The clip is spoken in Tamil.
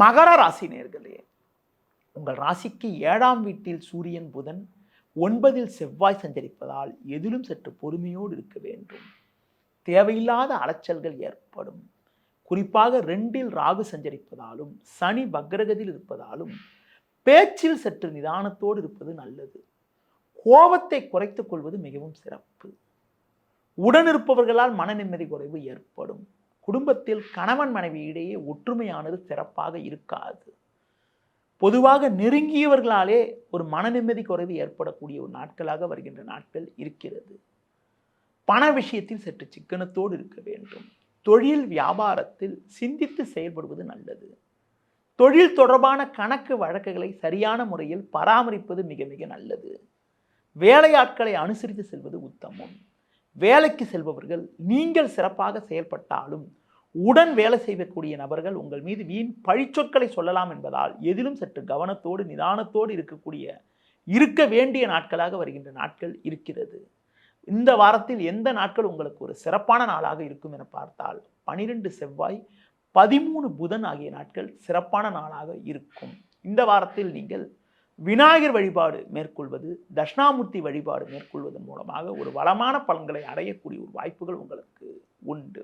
மகர ராசி நேர்களே உங்கள் ராசிக்கு ஏழாம் வீட்டில் சூரியன் புதன் ஒன்பதில் செவ்வாய் சஞ்சரிப்பதால் எதிலும் சற்று பொறுமையோடு இருக்க வேண்டும். தேவையில்லாத அலைச்சல்கள் ஏற்படும். குறிப்பாக ரெண்டில் ராகு சஞ்சரிப்பதாலும் சனி பக்ரகத்தில் இருப்பதாலும் பேச்சில் சற்று நிதானத்தோடு இருப்பது நல்லது. கோபத்தை குறைத்துக் கொள்வது மிகவும் சிறப்பு. உடனிருப்பவர்களால் மன நிம்மதி குறைவு ஏற்படும். குடும்பத்தில் கணவன் மனைவி இடையே ஒற்றுமையானது சிறப்பாக இருக்காது. பொதுவாக நெருங்கியவர்களாலே ஒரு மன நிம்மதி குறைவு ஏற்படக்கூடிய ஒரு நாட்களாக வருகின்ற நாட்கள் இருக்கிறது. பண விஷயத்தில் சற்று சிக்கனத்தோடு இருக்க வேண்டும். தொழில் வியாபாரத்தில் சிந்தித்து செயல்படுவது நல்லது. தொழில் தொடர்பான கணக்கு வழக்குகளை சரியான முறையில் பராமரிப்பது மிக மிக நல்லது. வேலையாட்களை அனுசரித்து செல்வது உத்தமம். வேலைக்கு செல்பவர்கள் நீங்கள் சிறப்பாக செயல்பட்டாலும் உடன் வேலை செய்யக்கூடிய நபர்கள் உங்கள் மீது வீண் பழிச்சொற்களை சொல்லலாம் என்பதால் எதிலும் சற்று கவனத்தோடு நிதானத்தோடு இருக்கக்கூடிய இருக்க வேண்டிய நாட்களாக வருகின்ற நாட்கள் இருக்கிறது. இந்த வாரத்தில் எந்த நாட்கள் உங்களுக்கு ஒரு சிறப்பான நாளாக இருக்கும் என பார்த்தால் பனிரெண்டு செவ்வாய் பதிமூணு புதன் ஆகிய நாட்கள் சிறப்பான நாளாக இருக்கும். இந்த வாரத்தில் நீங்கள் விநாயகர் வழிபாடு மேற்கொள்வது தட்சிணாமூர்த்தி வழிபாடு மேற்கொள்வதன் மூலமாக ஒரு வளமான பலன்களை அடையக்கூடிய ஒரு வாய்ப்புகள் உங்களுக்கு உண்டு.